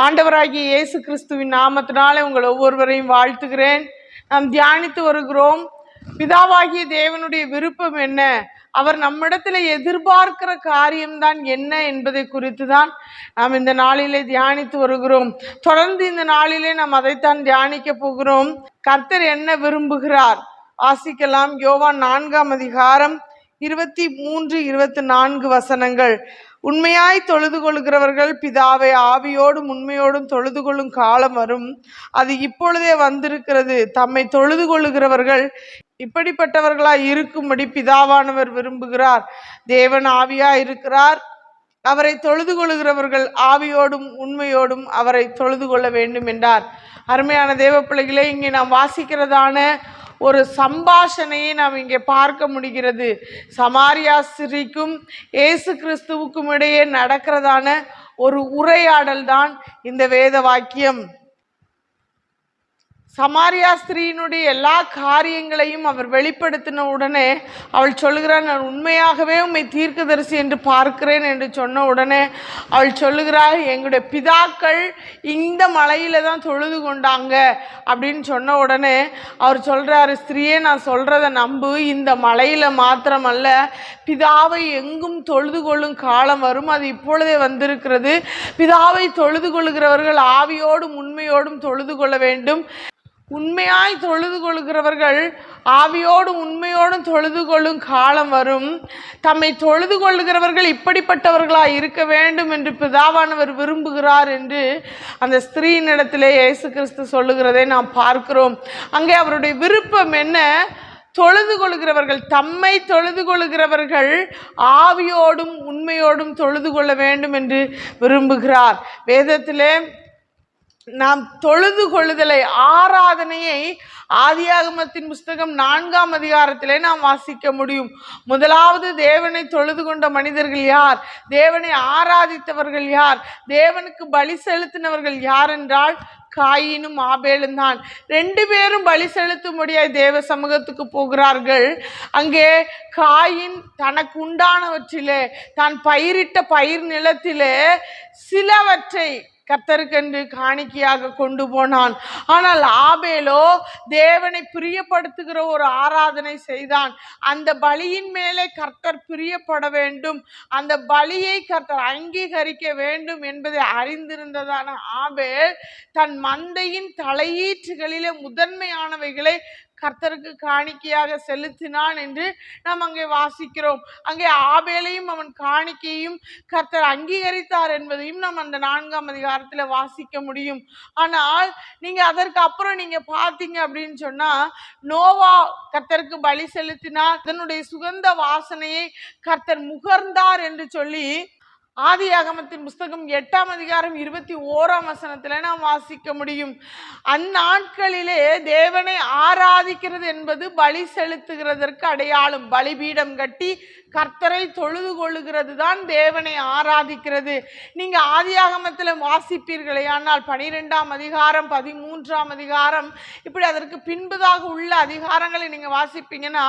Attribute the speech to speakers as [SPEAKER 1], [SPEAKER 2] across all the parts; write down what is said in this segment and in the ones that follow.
[SPEAKER 1] ஆண்டவராகிய இயேசு கிறிஸ்துவின் நாமத்தினாலே உங்கள் ஒவ்வொருவரையும் வாழ்த்துகிறேன். நாம் தியானித்து வருகிறோம். பிதாவாகிய தேவனுடைய விருப்பம் என்ன? அவர் நம்மிடத்துல எதிர்பார்க்கிற காரியம்தான் என்ன என்பதை குறித்து தான் நாம் இந்த நாளிலே தியானித்து வருகிறோம். தொடர்ந்து இந்த நாளிலே நாம் அதைத்தான் தியானிக்க போகிறோம். கர்த்தர் என்ன விரும்புகிறார்? வாசிக்கலாம். யோவான் நான்காம் அதிகாரம் இருபத்தி மூன்று இருபத்தி நான்கு வசனங்கள். உண்மையாய் தொழுது கொள்கிறவர்கள் பிதாவை ஆவியோடும் உண்மையோடும் தொழுது கொள்ளும் காலம் வரும். அது இப்பொழுதே வந்திருக்கிறது. தம்மை தொழுது கொள்ளுகிறவர்கள் இப்படிப்பட்டவர்களாய் இருக்கும்படி பிதாவானவர் விரும்புகிறார். தேவன் ஆவியா இருக்கிறார். அவரை தொழுது கொள்கிறவர்கள் ஆவியோடும் உண்மையோடும் அவரை தொழுது கொள்ள வேண்டும் என்றார். அருமையான தேவ பிள்ளைகளே இங்கே நாம் வாசிக்கிறதான ஒரு சம்பாஷணையை நாம் இங்கே பார்க்க முடிகிறது. சமாரியா ஸ்திரீக்கும் இயேசு கிறிஸ்துவுக்கும் இடையே நடக்கிறதான ஒரு உரையாடல் தான் இந்த வேத வாக்கியம். சமாரியா ஸ்திரீயினுடைய எல்லா காரியங்களையும் அவர் வெளிப்படுத்தின உடனே அவள் சொல்லுகிறாள் நான் உண்மையாகவே உண்மை தீர்க்கதரிசி என்று பார்க்கிறேன் என்று சொன்ன உடனே அவள் சொல்லுகிறாள் எங்களுடைய பிதாக்கள் இந்த மலையில தான் தொழுது கொண்டாங்க அப்படின்னு சொன்ன உடனே அவர் சொல்கிறாரு ஸ்திரீயே நான் சொல்கிறத நம்பு இந்த மலையில் மாத்திரமல்ல பிதாவை எங்கும் தொழுது கொள்ளும் காலம் வரும் அது இப்பொழுதே வந்திருக்கிறது. பிதாவை தொழுது கொள்கிறவர்கள் ஆவியோடும் உண்மையோடும் தொழுது கொள்ள வேண்டும். உண்மையாய் தொழுது கொள்கிறவர்கள் ஆவியோடும் உண்மையோடும் தொழுது கொள்ளும் காலம் வரும். தம்மை தொழுது கொள்கிறவர்கள் இப்படிப்பட்டவர்களாக இருக்க வேண்டும் என்று பிதாவானவர் விரும்புகிறார் என்று அந்த ஸ்திரீனிடத்திலே இயேசு கிறிஸ்து சொல்லுகிறதை நாம் பார்க்கிறோம். அங்கே அவருடைய விருப்பம் என்ன? தொழுது கொள்கிறவர்கள் தம்மை தொழுது கொள்கிறவர்கள் ஆவியோடும் உண்மையோடும் தொழுது கொள்ள வேண்டும் என்று விரும்புகிறார். வேதத்திலே நாம் தொழுது கொள்ளுதலை ஆராதனையை ஆதியாகமத்தின் புஸ்தகம் நான்காம் அதிகாரத்திலே நாம் வாசிக்க முடியும். முதலாவது தேவனை தொழுது கொண்ட மனிதர்கள் யார்? தேவனை ஆராதித்தவர்கள் யார்? தேவனுக்கு பலி செலுத்தினவர்கள் யார் என்றால் காயினும் ஆபேலும் தான். ரெண்டு பேரும் பலி செலுத்தும்படியாய் தேவ சமூகத்துக்கு போகிறார்கள். அங்கே காயின் தனக்கு உண்டானவற்றிலே தான் பயிரிட்ட பயிர் நிலத்திலே சிலவற்றை கத்தருக்கென்று காணிக்கையாக கொண்டு போனான். ஆனால் ஆபேலோ தேவனை பிரியப்படுத்துகிற ஒரு ஆராதனை செய்தான். அந்த பலியின் மேலே கர்த்தர் பிரியப்பட வேண்டும். அந்த பலியை கர்த்தர் அங்கீகரிக்க வேண்டும் என்பதை அறிந்திருந்ததான ஆபேல் தன் மந்தையின் தலையீற்றுகளிலே முதன்மையானவைகளை கர்த்தருக்கு காணிக்கையாக செலுத்தினான் என்று நாம் அங்கே வாசிக்கிறோம். அங்கே ஆபேலையும் அவன் காணிக்கையும் கர்த்தர் அங்கீகரித்தார் என்பதையும் நாம் அந்த நான்காம் அதிகாரத்தில் வாசிக்க முடியும். ஆனால் நீங்கள் அதற்கு அப்புறம் நீங்கள் பார்த்தீங்க அப்படின்னு சொன்னால் நோவா கர்த்தருக்கு பலி செலுத்தினார். அதனுடைய சுகந்த வாசனையை கர்த்தர் முகர்ந்தார் என்று சொல்லி ஆதி ஆகமத்தின் புஸ்தகம் எட்டாம் அதிகாரம் இருபத்தி ஓராம் வசனத்தில் நாம் வாசிக்க முடியும். அந்நாட்களிலே தேவனை ஆராதிக்கிறது என்பது பலி செலுத்துகிறதற்கு அடையாளம். பலிபீடம் கட்டி கர்த்தரை தொழுது கொள்ளுகிறது தான் தேவனை ஆராதிக்கிறது. நீங்கள் ஆதியாகமத்தில் வாசிப்பீர்களே ஆனால் பனிரெண்டாம் அதிகாரம் பதிமூன்றாம் அதிகாரம் இப்படி அதற்கு பின்பதாக உள்ள அதிகாரங்களை நீங்கள் வாசிப்பீங்கன்னா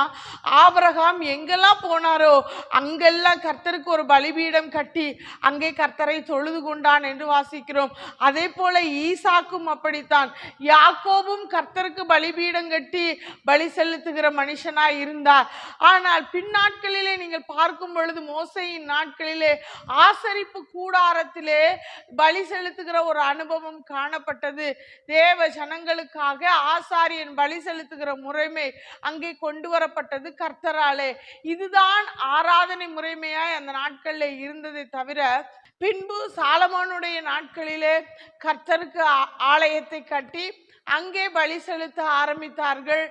[SPEAKER 1] ஆபரகாம் எங்கெல்லாம் போனாரோ அங்கெல்லாம் கர்த்தருக்கு ஒரு பலிபீடம் கட்டி அங்கே கர்த்தரை தொழுது கொண்டான் என்று வாசிக்கிறோம். அதே போல ஈசாக்கும் அப்படித்தான். யாக்கோபும் கர்த்தருக்கு பலிபீடம் கட்டி பலி செலுத்துகிற மனுஷனாய் இருந்தார். ஆனால் பின்னாட்களிலே நீங்கள் பார்க்கும் பொழுது மோசையின் நாட்களிலே ஆசரிப்பு கூடாரத்திலே பலி செலுத்துகிற ஒரு அனுபவம் காணப்பட்டது. தேவ ஜனங்களுக்காக ஆசாரியன் பலி செலுத்துகிற முறைமை அங்கே கொண்டு வரப்பட்டது கர்த்தராலே. இதுதான் ஆராதனை முறைமையாய் அந்த நாட்களில் இருந்ததை தவிர பின்பு சாலமோனுடைய நாட்களிலே கர்த்தருக்கு ஆலயத்தை கட்டி அங்கே பலி செலுத்த ஆரம்பித்தார்கள்.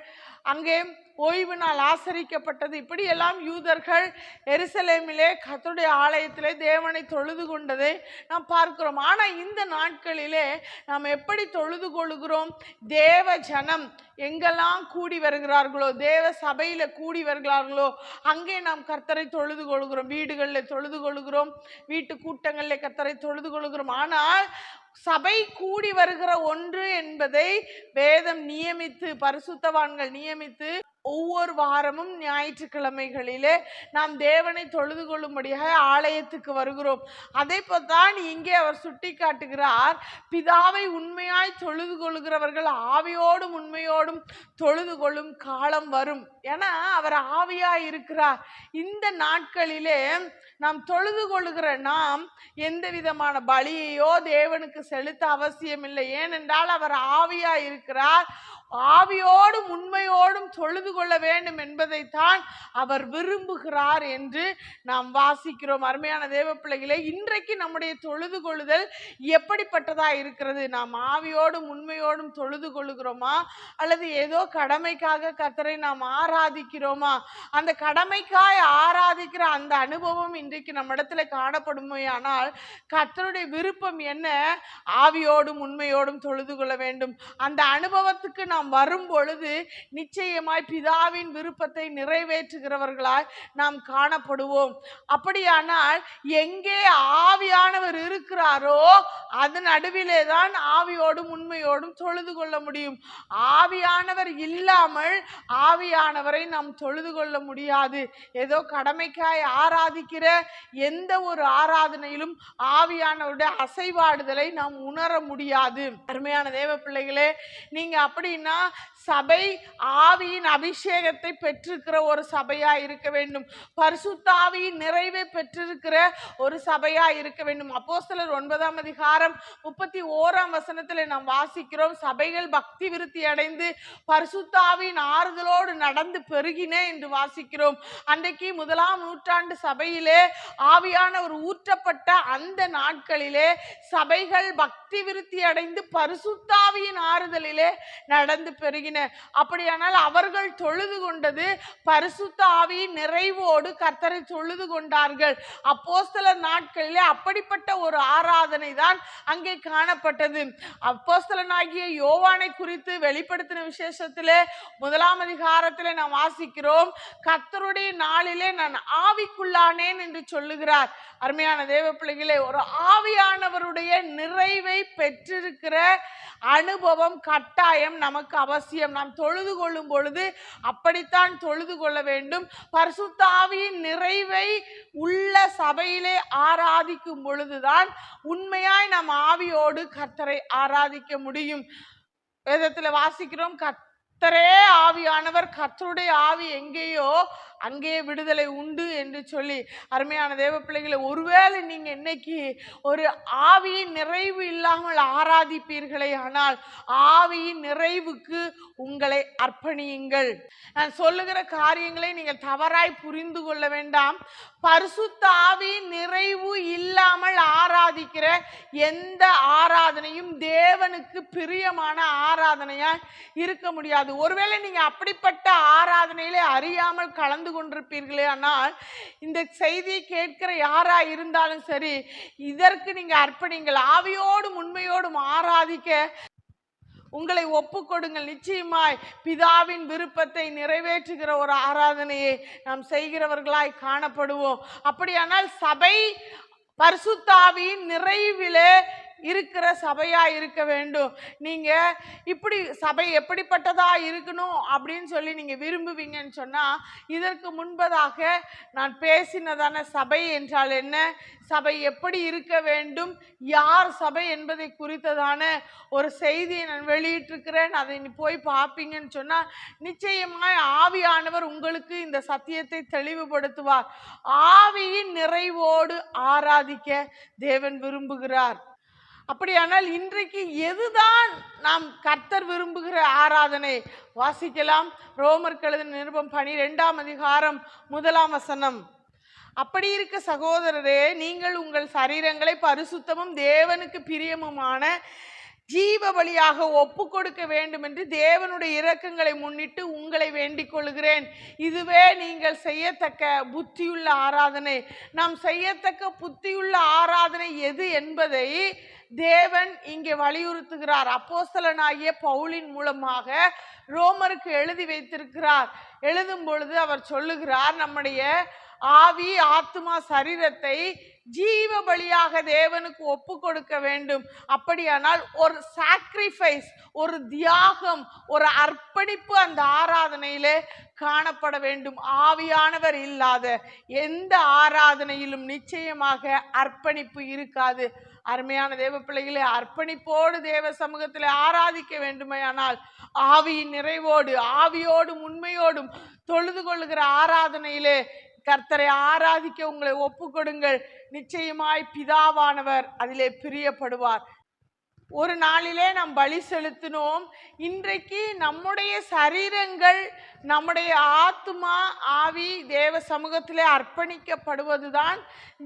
[SPEAKER 1] அங்கே ஓய்வு நாள் ஆசரிக்கப்பட்டது. இப்படியெல்லாம் யூதர்கள் எருசலேமிலே கத்துடைய ஆலயத்திலே தேவனை தொழுது கொண்டதை நாம் பார்க்கிறோம். ஆனால் இந்த நாட்களிலே நாம் எப்படி தொழுது கொள்கிறோம்? தேவ ஜனம் எங்கெல்லாம் கூடி வருகிறார்களோ தேவ சபையில் கூடி வருகிறார்களோ அங்கே நாம் கர்த்தரை தொழுது கொள்கிறோம். வீடுகளில் தொழுது கொள்கிறோம். வீட்டு கூட்டங்களில் கர்த்தரை தொழுது கொள்கிறோம். ஆனால் சபை கூடி வருகிற ஒன்று என்பதை வேதம் நியமித்து பரிசுத்தவான்கள் நியமித்து ஒவ்வொரு வாரமும் ஞாயிற்றுக்கிழமைகளிலே நாம் தேவனை தொழுது கொள்ளும்படியாக ஆலயத்துக்கு வருகிறோம். அதை தான் இங்கே அவர் சுட்டி காட்டுகிறார் பிதாவை உண்மையாய் தொழுது கொள்கிறவர்கள் ஆவியோடும் உண்மையோடும் தொழுது கொள்ளும் காலம் வரும். ஏன்னா அவர் ஆவியா இருக்கிறார். இந்த நாட்களிலே நாம் தொழுது கொள்கிற நாம் எந்த விதமான பலியையோ தேவனுக்கு செலுத்த அவசியம் இல்லை ஏனென்றால் அவர் ஆவியா இருக்கிறார். ஆவியோடும் உண்மையோடும் தொழுது கொள்ள வேண்டும் என்பதைத்தான் அவர் விரும்புகிறார் என்று நாம் வாசிக்கிறோம். அருமையான தேவ பிள்ளைகளே இன்றைக்கு நம்முடைய தொழுது கொள்ளுதல் எப்படிப்பட்டதா இருக்கிறது? நாம் ஆவியோடும் உண்மையோடும் தொழுது கொள்ளுகிறோமா? அல்லது ஏதோ கடமைக்காக கர்த்தரை நாம் ஆராதிக்கிறோமா? அந்த கடமைக்காய் ஆராதிக்கிற அந்த அனுபவம் இன்றைக்கு நம்மிடத்துல காணப்படுமையானால் கத்தருடைய விருப்பம் என்ன? ஆவியோடும் உண்மையோடும் தொழுது கொள்ள வேண்டும். அந்த அனுபவத்துக்கு நாம் வரும் பொழுது நிச்சயமாய் பிதாவின் விருப்பத்தை நிறைவேற்றுகிறவர்களாய் நாம் காணப்படுவோம். அப்படியானால் எங்கே ஆவியானவர் இருக்கிறாரோ அது நடுவிலே தான் ஆவியோடும் உண்மையோடும் தொழுது கொள்ள முடியும். ஆவியானவர் இல்லாமல் ஆவியானவர் நாம் தொழுது கொள்ள முடியாது. ஏதோ கடமைக்காய் ஆராதிக்கிற எந்த ஒரு ஆராதனையிலும் ஆவியானவருடைய அசைவாடுதலை நாம் உணர முடியாது. அருமையான தேவ பிள்ளைகளே நீங்க அப்படின்னா சபை ஆவியின் அபிஷேகத்தை பெற்றிருக்கிற ஒரு சபையா இருக்க வேண்டும். பரிசுத்தாவியின் நிறைவை பெற்றிருக்கிற ஒரு சபையா இருக்க வேண்டும். அப்போ சிலர் ஒன்பதாம் அதிகாரம் முப்பத்தி ஓராம் வசனத்தில் நாம் வாசிக்கிறோம் சபைகள் பக்தி விருத்தி அடைந்து பரிசுத்தாவின் ஆறுதலோடு நடந்து பெருகின என்று வாசிக்கிறோம். அன்றைக்கு முதலாம் நூற்றாண்டு சபையிலே ஆவியானவர் ஊற்றப்பட்ட அந்த நாட்களிலே சபைகள் பக்தி விருத்தி அடைந்து பரிசுத்தாவியின் ஆறுதலிலே நடந்து பெருகின. அப்படியானால் அவர்கள் தொழுது கொண்டது பரிசுத்த ஆவியின் நிறைவோடு கர்த்தரை தொழுது கொண்டார்கள். அப்போஸ்தலர் நாட்களிலே அப்படிப்பட்ட ஒரு ஆராதனை தான் அங்கே காணப்பட்டது. அப்போஸ்தலனாகிய யோவானை குறித்து வெளிப்படுத்தின விசேஷத்திலே முதலாம் அதிகாரத்திலே நாம் வாசிக்கிறோம். கர்த்தருடைய நாளிலே நான் ஆவிக்குள்ளானேன் என்று சொல்லுகிறார். அருமையான தேவ பிள்ளைகளே ஒரு ஆவியானவருடைய நிறைவை பெற்றிருக்கிற அனுபவம் கட்டாயம் நமக்கு அவசியம். நாம் தொழுது கொள்ளும் பொழுது அப்படித்தான் தொழுது கொள்ள வேண்டும். பரிசுத்த ஆவியின் நிறைவை உள்ள சபையிலே ஆராதிக்கும் பொழுதுதான் உண்மையாய் நாம் ஆவியோடு கர்த்தரை ஆராதிக்க முடியும். வேதத்தில் வாசிக்கிறோம் கர்த்தரே ஆவியானவர் கர்த்தருடைய ஆவி எங்கேயோ அங்கே விடுதலை உண்டு என்று சொல்லி அருமையான தேவ பிள்ளைகளை ஒருவேளை நீங்கள் இன்னைக்கு ஒரு ஆவியின் நிறைவு இல்லாமல் ஆராதிப்பீர்களே ஆனால் ஆவியின் நிறைவுக்கு உங்களை அர்ப்பணியுங்கள். நான் சொல்லுகிற காரியங்களை நீங்கள் தவறாய் புரிந்து கொள்ள வேண்டாம். பரிசுத்த ஆவியின் நிறைவு இல்லாமல் ஆராதிக்கிற எந்த ஆராதனையும் தேவனுக்கு பிரியமான ஆராதனையாக இருக்க முடியாது. ஒருவேளை நீங்கள் அப்படிப்பட்ட ஆராதனையிலே அறியாமல் கலந்து கொண்டிருப்பீர்களே. ஆனால் இந்த செய்தியை கேட்கிற யாரா இருந்தாலும் சரி இதற்கு நீங்க அர்ப்பணிங்கள். ஆவியோடும் உண்மையோடும் ஆராதிக்க உங்களை ஒப்பு கொடுங்கள். நிச்சயமாய் பிதாவின் விருப்பத்தை நிறைவேற்றுகிற ஒரு ஆராதனையை நாம் செய்கிறவர்களாய் காணப்படுவோம். அப்படியானால் சபை பரிசுத்தாவியின் நிறைவிலே இருக்கிற சபையாக இருக்க வேண்டும். நீங்கள் இப்படி சபை எப்படிப்பட்டதாக இருக்கணும் அப்படின்னு சொல்லி நீங்கள் விரும்புவீங்கன்னு சொன்னால் இதற்கு முன்பதாக நான் பேசினதான சபை என்றால் என்ன? சபை எப்படி இருக்க வேண்டும்? யார் சபை என்பதை குறித்ததான ஒரு செய்தியை நான் வெளியிட்டிருக்கிறேன். அதை நீ போய் பார்ப்பீங்கன்னு சொன்னால் நிச்சயமாய் ஆவியானவர் உங்களுக்கு இந்த சத்தியத்தை தெளிவுபடுத்துவார். ஆவியின் நிறைவோடு ஆராதிக்க தேவன் விரும்புகிறார். அப்படியானால் இன்றைக்கு எதுதான் நாம் கர்த்தர் விரும்புகிற ஆராதனை? வாசிக்கலாம். ரோமர் கழுத நிருபம் பனிரெண்டாம் அதிகாரம் முதலாம் வசனம். அப்படி இருக்க சகோதரரே நீங்கள் உங்கள் சரீரங்களை பரிசுத்தமும் தேவனுக்கு பிரியமுமான ஜீவ வழியாக ஒப்பு கொடுக்க வேண்டும் என்று தேவனுடைய இரக்கங்களை முன்னிட்டு உங்களை வேண்டிக் கொள்கிறேன். இதுவே நீங்கள் செய்யத்தக்க புத்தியுள்ள ஆராதனை. நாம் செய்யத்தக்க புத்தியுள்ள ஆராதனை எது என்பதை தேவன் இங்கே வலியுறுத்துகிறார். அப்போஸ்தலனாகிய பவுலின் மூலமாக ரோமருக்கு எழுதி வைத்திருக்கிறார். எழுதும் பொழுது அவர் சொல்லுகிறார் நம்முடைய ஆவி ஆத்மா சரீரத்தை ஜீவ பலியாக தேவனுக்கு ஒப்பு கொடுக்க வேண்டும். அப்படியானால் ஒரு சாக்ரிஃபைஸ் ஒரு தியாகம் ஒரு அர்ப்பணிப்பு அந்த ஆராதனையிலே காணப்பட வேண்டும். ஆவியானவர் இல்லாத எந்த ஆராதனையிலும் நிச்சயமாக அர்ப்பணிப்பு இருக்காது. அருமையான தேவ பிள்ளைகளை அர்ப்பணிப்போடு தேவ சமூகத்தில் ஆராதிக்க வேண்டுமையானால் ஆவியின் நிறைவோடு ஆவியோடும் உண்மையோடும் தொழுது கொள்ளுகிற ஆராதனையிலே கர்த்தரை ஆராதிக்க உங்களை ஒப்புக்கொடுங்கள். நிச்சயமாய் பிதாவானவர் அதிலே பிரியப்படுவார். ஒரு நாளிலே நாம் பலி செலுத்தினோம். இன்றைக்கு நம்முடைய சரீரங்கள் நம்முடைய ஆத்துமா ஆவி தேவ சமூகத்திலே அர்ப்பணிக்கப்படுவதுதான் தான்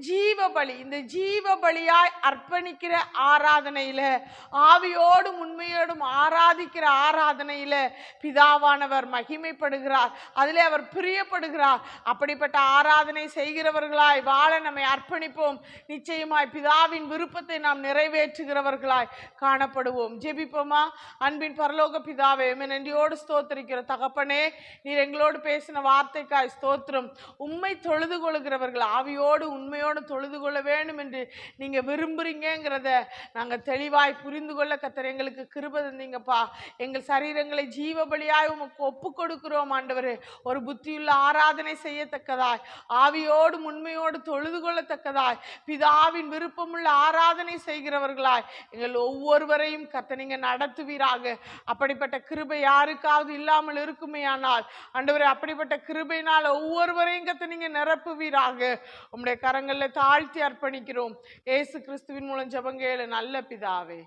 [SPEAKER 1] ஜீவபலி. இந்த ஜீவபலியாய் அர்ப்பணிக்கிற ஆராதனையில் ஆவியோடும் உண்மையோடும் ஆராதிக்கிற ஆராதனையில் பிதாவானவர் மகிமைப்படுகிறார். அதிலே அவர் பிரியப்படுகிறார். அப்படிப்பட்ட ஆராதனை செய்கிறவர்களாய் வாழ நம்மை அர்ப்பணிப்போம். நிச்சயமாய் பிதாவின் விருப்பத்தை நாம் நிறைவேற்றுகிறவர்களாய் காணப்படுவோம். ஜெபிப்போமா? அன்பின் பரலோக பிதாவே நன்றியோடு ஸ்தோத்திரிக்கிற தகப்பனே நீர் எங்களோடு பேசின வார்த்தைக்காய் ஸ்தோத்திரம். உண்மை தொழுது கொள்கிறவர்கள் ஆவியோடு உண்மையோடு தொழுது கொள்ள வேண்டும் என்று நீங்க விரும்புகிறீங்கிறத நாங்க தெளிவாய் புரிந்து கொள்ள கத்தர் எங்களுக்கு கிருப தந்தீங்கப்பா. எங்கள் சரீரங்களை ஜீவ பலியாய் உமக்கு ஒப்பு கொடுக்கிறோம் ஆண்டவர். ஒரு புத்தியுள்ள ஆராதனை செய்யத்தக்கதாய். ஆவியோடு உண்மையோடு தொழுது கொள்ளத்தக்கதாய். பிதாவின் விருப்பமுள்ள ஆராதனை செய்கிறவர்களாய். எங்கள் ஒவ்வொருவரையும் கத்த நீங்கள் நடத்துவீராக. அப்படிப்பட்ட கிருபை யாருக்காவது இல்லாமல் இருக்குமே இருக்குமேயானால் ஆண்டவரே அப்படிப்பட்ட கிருபையினால் ஒவ்வொருவரையும் கத்த நீங்க நிரப்புவீராக. உங்களுடைய கரங்களில் தாழ்த்தி அர்ப்பணிக்கிறோம். இயேசு கிறிஸ்துவின் மூலம் ஜெபங்கேளு நல்ல பிதாவே.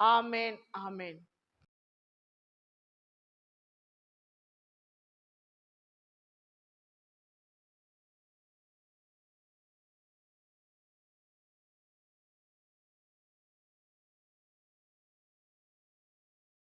[SPEAKER 1] ஆமேன் ஆமேன்.